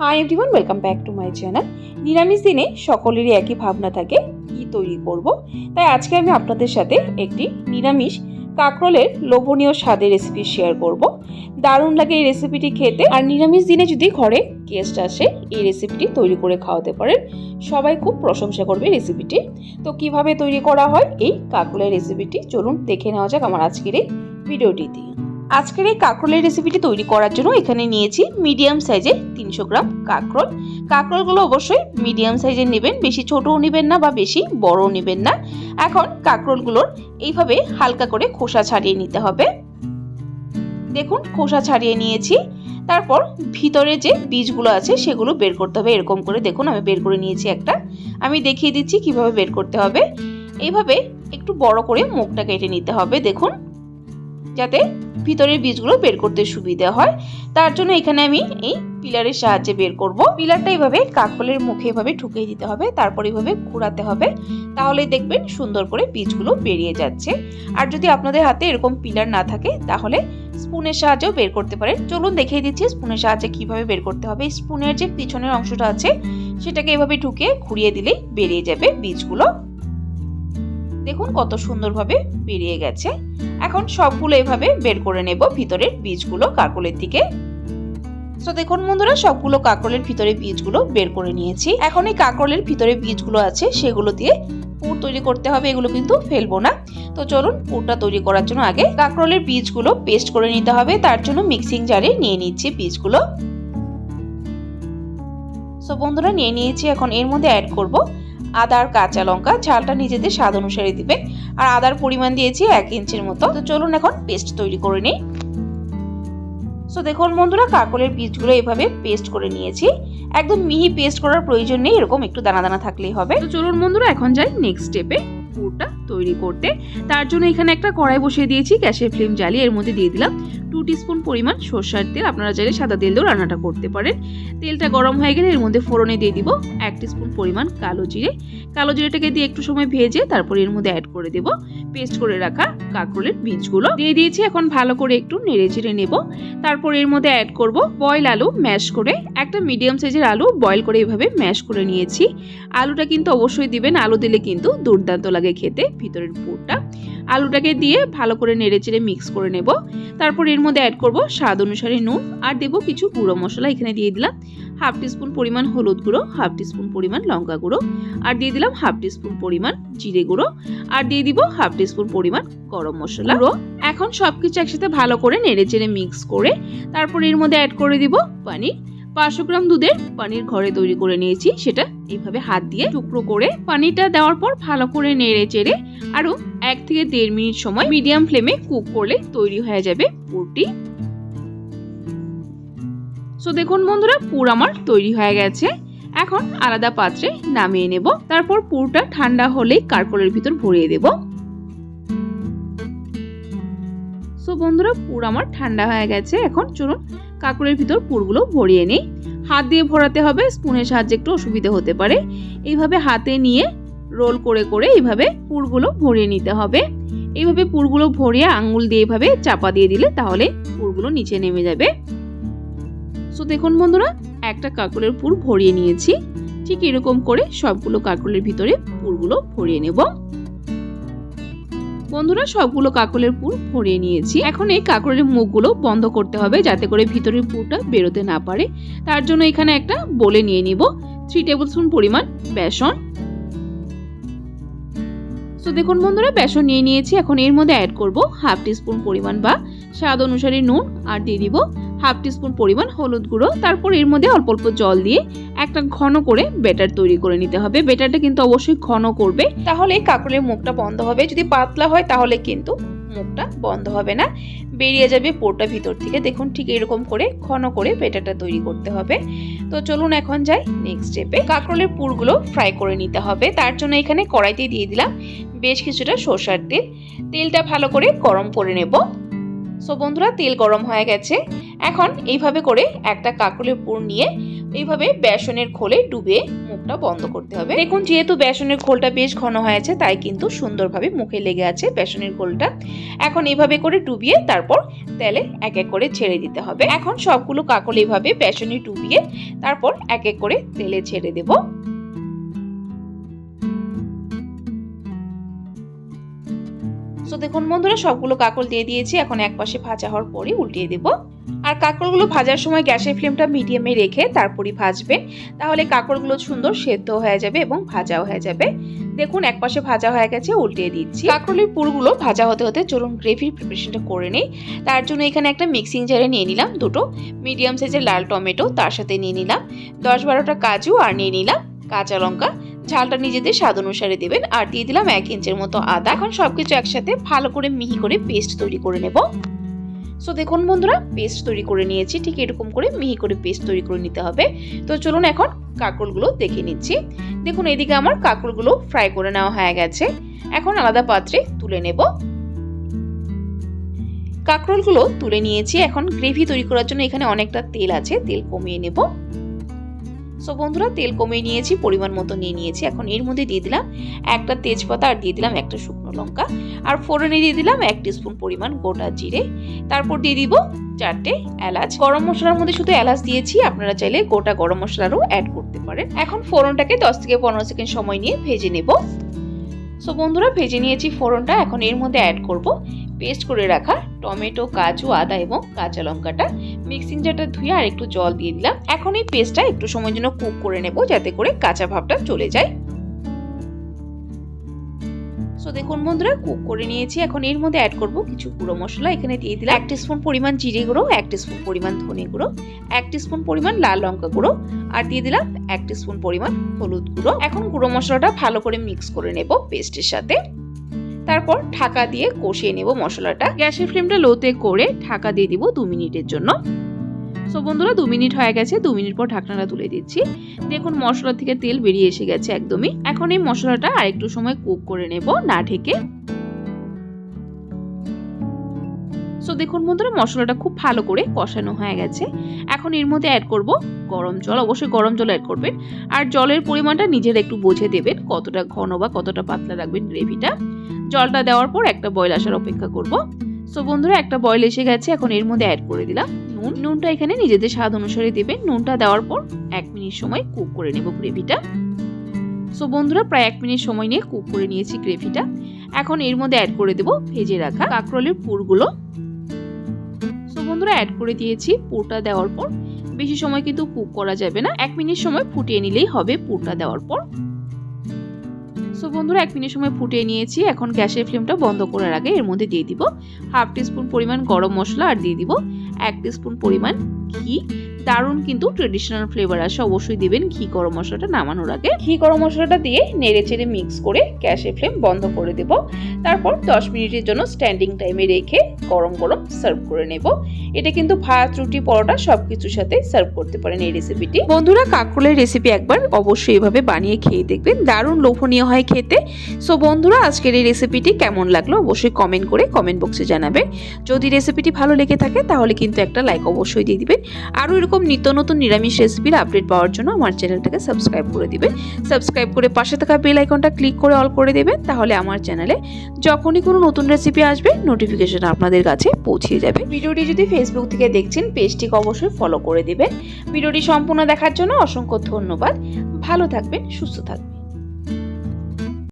Hi everyone welcome back to my channel নিরামিষ দিনে সকলেরই একই ভাবনা থাকে, কি তৈরি করব? তাই আজকে আমি আপনাদের সাথে একটি নিরামিষ কাঁকরোলের লোভনীয় স্বাদের রেসিপি শেয়ার করব। দারুণ লাগে এই রেসিপিটি খেতে। আর নিরামিষ দিনে যদি ঘরে গেস্ট আসে, এই রেসিপিটি তৈরি করে খাওয়াতে পারেন। সবাই খুব প্রশংসা করবে রেসিপিটি তো কীভাবে তৈরি করা হয়, এই কাঁকরোলের রেসিপিটি চলুন দেখে নেওয়া যাক আমার আজকের এই ভিডিওটিতে আজকের এই কাঁকরোলের রেসিপিটি তৈরি করার জন্য এখানে নিয়েছি মিডিয়াম সাইজের তিনশো গ্রাম কাঁকরোল। কাঁকরোলগুলো অবশ্যই মিডিয়াম সাইজের নেবেন, বেশি ছোটও নেবেন না বা বেশি বড়ও নেবেন না। এখন কাঁকরোলগুলোর এইভাবে হালকা করে খোসা ছাড়িয়ে নিতে হবে। দেখুন, খোসা ছাড়িয়ে নিয়েছি। তারপর ভিতরে যে বীজগুলো আছে সেগুলো বের করতে হবে। এরকম করে দেখুন, আমি বের করে নিয়েছি একটা। আমি দেখিয়ে দিচ্ছি কীভাবে বের করতে হবে। এইভাবে একটু বড় করে মুখটা কেটে নিতে হবে। দেখুন যাতে ভিতরের বীজগুলো বের করতে সুবিধা হয়। তার জন্য এখানে আমি এই পিলারের সাহায্যে বের করব। পিলারটা এইভাবে কাকলের মুখে এভাবে ঠুকিয়ে দিতে হবে, তারপর এইভাবে ঘোরাতে হবে। তাহলে দেখবেন সুন্দর করে বীজগুলো বেরিয়ে যাচ্ছে। আর যদি আপনাদের হাতে এরকম পিলার না থাকে, তাহলে স্পুনের সাহায্যেও বের করতে পারেন। চলুন দেখিয়ে দিচ্ছি স্পুনের সাহায্যে কীভাবে বের করতে হবে। স্পুনের যে পিছনের অংশটা আছে, সেটাকে এভাবে ঢুকিয়ে ঘুরিয়ে দিলেই বেরিয়ে যাবে বীজগুলো। দেখুন কত সুন্দরভাবে বেরিয়ে গেছে। এখন সবগুলো এভাবে বের করে নেব ভিতরের বীজগুলো কাকলের দিকে। তো দেখুন বন্ধুরা, সবগুলো কাকরলের ভিতরে বীজগুলো বের করে নিয়েছি। এখন এই কাকরলের ভিতরে বীজগুলো আছে, সেগুলো দিয়ে পুর তৈরি করতে হবে, এগুলো কিন্তু ফেলব না। তো চলুন পুরটা তৈরি করার জন্য আগে কাকরলের বীজগুলো পেস্ট করে নিতে হবে, তার জন্য মিক্সিং জারে নিয়ে নিচ্ছি বীজগুলো। সো বন্ধুরা, নিয়ে নিয়েছি, এখন এর মধ্যে অ্যাড করব আদা আর কাঁচা লঙ্কা ঝালটা নিজেদের স্বাদ অনুসারে দিবে। আর আদার পরিমাণ দিয়েছি এক ইঞ্চির মতো। তো চলুন এখন পেস্ট তৈরি করে নিই। সো দেখুন বন্ধুরা, কাকলের বীজগুলো এভাবে পেস্ট করে নিয়েছি। একদম মিহি পেস্ট করার প্রয়োজন নেই, এরকম একটু দানা দানা থাকলেই হবে। তো চলুন বন্ধুরা, এখন যাই নেক্সট স্টেপে পুরটা তৈরি করতে। তার জন্য এখানে একটা কড়াই বসিয়ে দিয়েছি, গ্যাসের ফ্লেম জ্বালিয়ে এর মধ্যে দিয়ে দিলাম টু স্পুন পরিমাণ সর্ষার তেল। আপনারা চাইলে সাদা তেল দিয়েও রান্নাটা করতে পারেন। তেলটা গরম হয়ে গেলে এর মধ্যে ফোড়নে দিয়ে দিব এক স্পুন পরিমাণ কালো জিরে। কালো জিরেটাকে দিয়ে একটু সময় ভেজে তারপর এর মধ্যে অ্যাড করে দেব। পেস্ট করে রাখা কাঁকরোলের বীজগুলো। দিয়ে দিয়েছি এখন ভালো করে একটু নেড়ে চিড়ে নেব। তারপর এর মধ্যে অ্যাড করব বয়েল আলু ম্যাশ করে। একটা মিডিয়াম সাইজের আলু বয়েল করে এভাবে ম্যাশ করে নিয়েছি। আলুটা কিন্তু অবশ্যই দিবেন। আলু দিলে কিন্তু দুর্দান্ত লাগে খেতে। ভিতরের পুরটা। আলুটাকে দিয়ে ভালো করে নেড়ে চেড়ে মিক্স করে নেব। তারপর এর মধ্যে অ্যাড করব স্বাদ অনুসারে নুন আর দেব কিছু গুঁড়ো মশলা। এখানে দিয়ে দিলাম হাফ টিস্পুন পরিমাণ হলুদ গুঁড়ো হাফ টিস্পুন পরিমাণ লঙ্কা গুঁড়ো আর দিয়ে দিলাম হাফ টিস্পুন পরিমাণ জিরে গুঁড়ো আর দিয়ে দিব হাফ টিস্পুন পরিমাণ গরম মশলা গুঁড়ো। এখন সবকিছু একসাথে ভালো করে নেড়ে চেড়ে মিক্স করে তারপর এর মধ্যে অ্যাড করে দিব পানির। পাঁচশো গ্রাম দুধের পানির ঘরে তৈরি করে নিয়েছি। সেটা এইভাবে হাত দিয়ে টুকরো করে পানিটা দেওয়ার পর ভালো করে নেড়ে চেড়ে আরও এক থেকে দেড় মিনিট সময় মিডিয়াম ফ্লেমে কুক করলে তৈরি হয়ে যাবে পুরটি। সো দেখুন বন্ধুরা, পুর আমার তৈরি হয়ে গেছে। এখন আলাদা পাত্রে নামিয়ে নেব। তারপর পুরটা ঠান্ডা হলেই কারকলের ভিতর ভরিয়ে দেব। সো বন্ধুরা, পুর আমার ঠান্ডা হয়ে গেছে। এখন চলুন কাকড়ের ভিতর পুরগুলো ভরিয়ে নিই। হাত দিয়ে ভরাতে হবে, স্পুনের সাহায্যে একটু অসুবিধা হতে পারে। এইভাবে হাতে নিয়ে রোল করে করে এইভাবে পুরগুলো ভরিয়ে নিতে হবে। এইভাবে পুরগুলো ভরিয়ে আঙ্গুল দিয়ে এইভাবে চাপা দিয়ে দিলে তাহলে পুরগুলো নিচে নেমে যাবে। সো দেখুন বন্ধুরা, একটা কাকলের পুর ভরিয়ে নিয়েছি। ঠিক এরকম করে সবগুলো কাকলের ভিতরে পুরগুলো ভরিয়ে নেব। বন্ধুরা, সবগুলো কাকলের পুর ভরিয়ে নিয়েছি। এখন এই কাকলের মুখগুলো বন্ধ করতে হবে যাতে করে ভিতরের পুরটা বেরোতে না পারে। তার জন্য এখানে একটা বলে নিয়ে নিব। থ্রি টেবিল স্পুন পরিমাণ বেসন। তো দেখুন বন্ধুরা, বেসন নিয়ে নিয়েছি। এখন এর মধ্যে অ্যাড করব হাফ টিস্পুন পরিমাণ বা স্বাদ অনুসারে নুন আর দিয়ে দিব। হাফ টিস্পুন পরিমাণ হলুদ গুঁড়ো, তারপর এর মধ্যে অল্প অল্প জল দিয়ে একটা ঘন করে বেটার তৈরি করে নিতে হবে। বেটারটা কিন্তু অবশ্যই ঘন করবে। তাহলে কাকলের মুখটা বন্ধ হবে। যদি পাতলা হয়, তাহলে কিন্তু মুখটা বন্ধ হবে না। বেরিয়ে যাবে পোরটা ভিতর থেকে। দেখুন, ঠিক এরকম করে ঘন করে বেটারটা তৈরি করতে হবে। তো চলুন এখন যাই নেক্সট স্টেপে কাকরলের পুরগুলো ফ্রাই করে নিতে হবে। তার জন্য এখানে কড়াইতে দিয়ে দিলাম বেশ কিছুটা সর্ষার তেল। তেলটা ভালো করে গরম করে নেব। সো বন্ধুরা, তেল গরম হয়ে গেছে। এখন এইভাবে করে একটা কাকলের পুর নিয়ে এইভাবে বেসনের খোলে ডুবে মুখটা বন্ধ করতে হবে। দেখুন, যেহেতু বেসনের খোলটা বেশ ঘন হয়েছে, তাই কিন্তু সুন্দরভাবে মুখে লেগে আছে বেসনের খোলটা। এখন এইভাবে করে ডুবিয়ে তারপর তেলে এক এক করে ছেড়ে দিতে হবে। এখন সবগুলো কাকল এইভাবে বেসনে ডুবিয়ে তারপর এক এক করে তেলে ছেড়ে দেব। তো দেখুন বন্ধুরা, সবগুলো কাকল দিয়ে দিয়েছি। এখন এক পাশে ভাজা হওয়ার পরে উল্টিয়ে দেব। আর কাকড়গুলো ভাজার সময় গ্যাসের ফ্লেমটা মিডিয়ামে রেখে তারপরই ভাজবেন তাহলে কাকড়গুলো সুন্দর সেদ্ধ হয়ে যাবে এবং ভাজাও হয়ে যাবে। দেখুন, এক পাশে ভাজা হয়ে গেছে, উল্টিয়ে দিচ্ছি। কাকরলের পুরগুলো ভাজা হতে হতে চলুন গ্রেভির প্রিপারেশনটা করে নিই। তার জন্য এখানে একটা মিক্সিং জারে নিয়ে নিলাম দুটো। মিডিয়াম সাইজের লাল টমেটো, তার সাথে নিয়ে নিলাম। দশ বারোটা কাজু আর নিয়ে নিলাম কাঁচা লঙ্কা। ঝালটা নিজেদের স্বাদ অনুসারে দেবেন আর দিয়ে দিলাম এক ইঞ্চের মতো আদা। এখন সবকিছু একসাথে ভালো করে মিহি করে পেস্ট তৈরি করে নেব। সো দেখুন বন্ধুরা, পেস্ট তৈরি করে নিয়েছি। ঠিক এরকম করে মিহি করে পেস্ট তৈরি করে নিতে হবে। তো চলুন এখন কাঁকরোলগুলো দেখে নিচ্ছি। দেখুন, এদিকে আমার কাঁকরোলগুলো ফ্রাই করে নেওয়া হয়ে গেছে। এখন আলাদা পাত্রে তুলে নেব। কাঁকরোলগুলো তুলে নিয়েছি। এখন গ্রেভি তৈরি করার জন্য এখানে অনেকটা তেল আছে, তেল কমিয়ে নেব। সো বন্ধুরা, তেল কমিয়ে নিয়েছি, পরিমাণ মতো নিয়ে নিয়েছি। এখন এর মধ্যে দিয়ে দিলাম একটা তেজপাতা আর দিয়ে দিলাম একটা শুকনো লঙ্কা। আর ফোড়নে দিয়ে দিলাম এক স্পুন পরিমাণ গোটা জিরে। তারপর দিয়ে দিব চারটে এলাচ। গরম মশলার মধ্যে শুধু এলাচ দিয়েছি, আপনারা চাইলে গোটা গরম মশলারও অ্যাড করতে পারেন। এখন ফোড়নটাকে দশ থেকে পনেরো সেকেন্ড সময় নিয়ে ভেজে নেব। সো বন্ধুরা, ভেজে নিয়েছি ফোড়নটা। এখন এর মধ্যে অ্যাড করব। পেস্ট করে রাখা টমেটো, কাজু, আদা এবং কাঁচা লঙ্কাটা। মিক্সিং জারটা ধুয়ে আর একটু জল দিয়ে দিলাম। এখন এই পেস্টটা একটু সময়ের জন্য কুক করে নেব যাতে করে কাঁচা ভাবটা চলে যায়। সো দেখুন বন্ধুরা, কুক করে নিয়েছি। এখন এর মধ্যে অ্যাড করব কিছু গুঁড়ো মশলা। এখানে দিয়ে দিলাম এক স্পুন পরিমাণ জিরে গুঁড়ো, এক স্পুন পরিমাণ ধনে গুঁড়ো, এক স্পুন পরিমাণ লাল লঙ্কা গুঁড়ো আর দিয়ে দিলাম এক স্পুন পরিমাণ হলুদ গুঁড়ো। এখন গুঁড়ো মশলাটা ভালো করে মিক্স করে নেব পেস্টের সাথে। তারপর ঢাকা দিয়ে কষিয়ে নেব মশলাটা। গ্যাসের ফ্লেমটা লোতে করে ঢাকা দিয়ে দিব দু মিনিটের জন্য। সো বন্ধুরা, দু মিনিট হয়ে গেছে। দু মিনিট পর ঢাকনাটা তুলে দিচ্ছি। দেখুন, মশলা থেকে তেল বেরিয়ে এসে গেছে একদমই। এখন এই মশলাটা আরেকটু সময় কুক করে নেব না ঢেকে। দেখুন বন্ধুরা, মশলাটা খুব ভালো করে কষানো হয়ে গেছে। এখন এর মধ্যে অ্যাড করব গরম জল। অবশ্যই গরম জল অ্যাড করবেন। আর জলের পরিমাণটা নিজের একটু বুঝে দেবেন, কতটা ঘন বা কতটা পাতলা রাখবেন গ্রেভিটা। জলটা দেওয়ার পর একটা বয়েল আসার অপেক্ষা করব। সো বন্ধুরা, একটা বয়েল এসে গেছে। এখন এর মধ্যে অ্যাড করে দিলাম নুন। নুনটা এখানে নিজেদের স্বাদ অনুসারে দেবেন। নুনটা দেওয়ার পর এক মিনিট সময় কুক করে নেব গ্রেভিটা। সো বন্ধুরা, প্রায় এক মিনিট সময় নিয়ে কুক করে নিয়েছি গ্রেভিটা। এখন এর মধ্যে অ্যাড করে দেব ভেজে রাখা কাঁকরোলের পুরগুলো। বন্ধুরা অ্যাড করে দিয়েছি পুরটা দেওয়ার পর। বেশি সময় কিন্তু কুক করা যাবে না। এক মিনিট সময় ফুটিয়ে নিলেই হবে পুরটা দেওয়ার পর। সো বন্ধুরা, এক মিনিট সময় ফুটিয়ে নিয়েছি। এখন গ্যাসের ফ্লেমটা বন্ধ করার আগে এর মধ্যে দিয়ে দিব হাফ টিস্পুন পরিমাণ গরম মশলা আর দিয়ে দিব এক টিস্পুন পরিমাণ ঘি। দারুণ কিন্তু ট্রেডিশনাল ফ্লেভার আসে অবশ্যই দিবেন ঘি, গরম মশলাটা নামানোর আগে। ঘি, গরম মশলাটা দিয়ে নেড়ে চেড়ে মিক্স করে গ্যাসের ফ্লেম বন্ধ করে দেব। তারপর দশ মিনিটের জন্য স্ট্যান্ডিং টাইমে রেখে গরম গরম সার্ভ করে নেব। এটা কিন্তু ভাত, রুটি, পরোটা সব কিছুর সাথে সার্ভ করতে পারেন এই রেসিপিটি বন্ধুরা, কাঁকরোলের রেসিপি একবার অবশ্যই এভাবে বানিয়ে খেয়ে দেখবেন। দারুণ লোভনীয় হয় খেতে। সো বন্ধুরা, আজকের এই রেসিপিটি কেমন লাগল অবশ্যই কমেন্ট করে কমেন্ট বক্সে জানাবেন যদি রেসিপিটি ভালো লেগে থাকে, তাহলে কিন্তু একটা লাইক অবশ্যই দিয়ে দিবেন। আরও এরকম নিত্য নতুন নিরামিষ রেসিপির আপডেট পাওয়ার জন্য আমার চ্যানেলটাকে সাবস্ক্রাইব করে দেবেন। সাবস্ক্রাইব করে পাশে থাকা বেল আইকনটা ক্লিক করে অল করে দেবেন, তাহলে আমার চ্যানেলে যখনই কোনো নতুন রেসিপি আসবে নোটিফিকেশন আপনাদের কাছে পৌঁছে যাবে। ভিডিওটি যদি ফেসবুক থেকে দেখছেন পেজটিকে অবশ্যই ফলো করে দেবেন। ভিডিওটি সম্পূর্ণ দেখার জন্য অসংখ্য ধন্যবাদ। ভালো থাকবেন, সুস্থ থাকবেন।